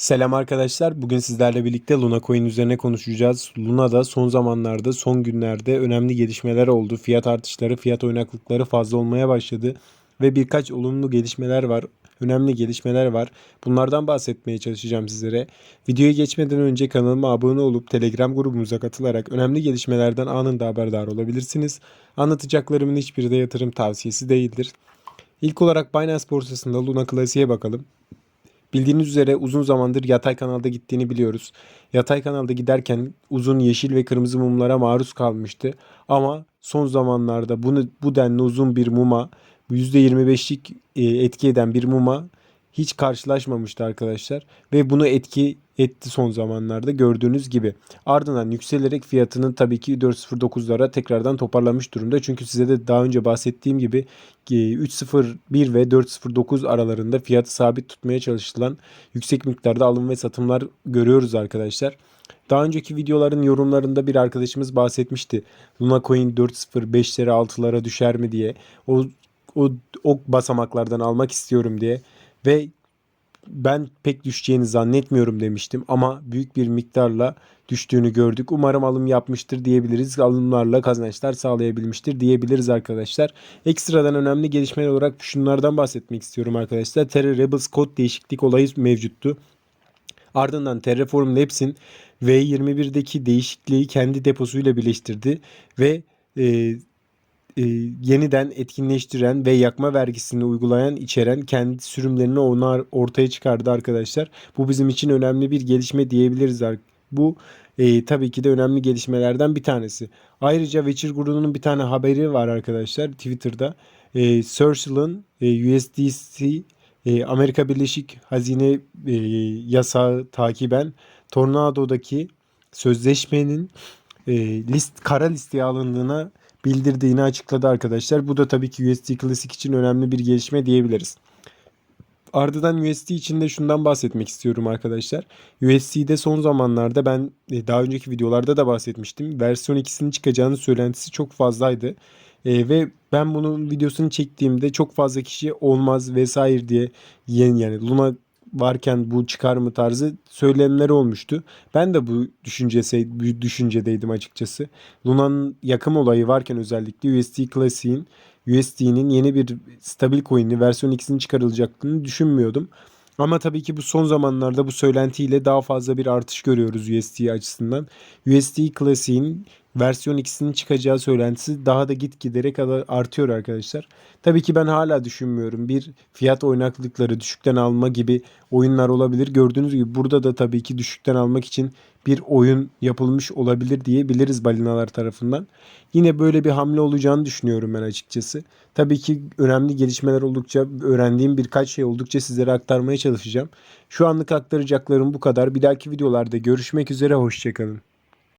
Selam arkadaşlar. Bugün sizlerle birlikte Luna Coin üzerine konuşacağız. Luna'da son zamanlarda, son günlerde önemli gelişmeler oldu. Fiyat artışları, fiyat oynaklıkları fazla olmaya başladı. Ve birkaç olumlu gelişmeler var. Önemli gelişmeler var. Bunlardan bahsetmeye çalışacağım sizlere. Videoya geçmeden önce kanalıma abone olup Telegram grubumuza katılarak önemli gelişmelerden anında haberdar olabilirsiniz. Anlatacaklarımın hiçbiri de yatırım tavsiyesi değildir. İlk olarak Binance borsasında Luna Classic'e bakalım. Bildiğiniz üzere uzun zamandır yatay kanalda gittiğini biliyoruz. Yatay kanalda giderken uzun yeşil ve kırmızı mumlara maruz kalmıştı. Ama son zamanlarda bunu bu denli uzun bir muma %25'lik e, etki eden bir muma hiç karşılaşmamıştı arkadaşlar ve bunu etki etti son zamanlarda gördüğünüz gibi. Ardından yükselerek fiyatının tabii ki 4.09'lara tekrardan toparlamış durumda. Çünkü size de daha önce bahsettiğim gibi e, 3.01 ve 4.09 aralarında fiyatı sabit tutmaya çalışılan yüksek miktarda alım ve satımlar görüyoruz arkadaşlar. Daha önceki videoların yorumlarında bir arkadaşımız bahsetmişti. Luna Coin 4.05'lere 6'lara düşer mi diye. O o, o basamaklardan almak istiyorum diye ve ben pek düşeceğini zannetmiyorum demiştim ama büyük bir miktarla düştüğünü gördük. Umarım alım yapmıştır diyebiliriz. Alımlarla kazançlar sağlayabilmiştir diyebiliriz arkadaşlar. Ekstradan önemli gelişmeler olarak şunlardan bahsetmek istiyorum arkadaşlar. Terra Rebels kod değişiklik olayı mevcuttu. Ardından Terraform Labs'in V21'deki değişikliği kendi deposuyla birleştirdi ve e, e, yeniden etkinleştiren ve yakma vergisini uygulayan içeren kendi sürümlerini onlar ortaya çıkardı arkadaşlar. Bu bizim için önemli bir gelişme diyebiliriz. Bu e, tabii ki de önemli gelişmelerden bir tanesi. Ayrıca Witcher grubunun bir tane haberi var arkadaşlar Twitter'da. E, Circle'ın e, USDC e, Amerika Birleşik Hazine e, yasağı takiben Tornado'daki sözleşmenin e, list kara listeye alındığına bildirdiğini açıkladı arkadaşlar. Bu da tabii ki USD Classic için önemli bir gelişme diyebiliriz. Ardından USD için de şundan bahsetmek istiyorum arkadaşlar. USD'de son zamanlarda ben e, daha önceki videolarda da bahsetmiştim. Versiyon 2'sinin çıkacağını söylentisi çok fazlaydı. E, ve ben bunun videosunu çektiğimde çok fazla kişi olmaz vesaire diye yeni yani Luna varken bu çıkar mı tarzı söylemler olmuştu. Ben de bu düşüncesi bu düşüncedeydim açıkçası. Luna'nın yakım olayı varken özellikle USD Classic'in USD'nin yeni bir stabil coin'i versiyon 2'sinin çıkarılacağını düşünmüyordum. Ama tabii ki bu son zamanlarda bu söylentiyle daha fazla bir artış görüyoruz USD açısından. USD Classic'in versiyon 2'sinin çıkacağı söylentisi daha da git giderek artıyor arkadaşlar. Tabii ki ben hala düşünmüyorum. Bir fiyat oynaklıkları düşükten alma gibi oyunlar olabilir. Gördüğünüz gibi burada da tabii ki düşükten almak için bir oyun yapılmış olabilir diyebiliriz balinalar tarafından. Yine böyle bir hamle olacağını düşünüyorum ben açıkçası. Tabii ki önemli gelişmeler oldukça, öğrendiğim birkaç şey oldukça sizlere aktarmaya çalışacağım. Şu anlık aktaracaklarım bu kadar. Bir dahaki videolarda görüşmek üzere, hoşçakalın.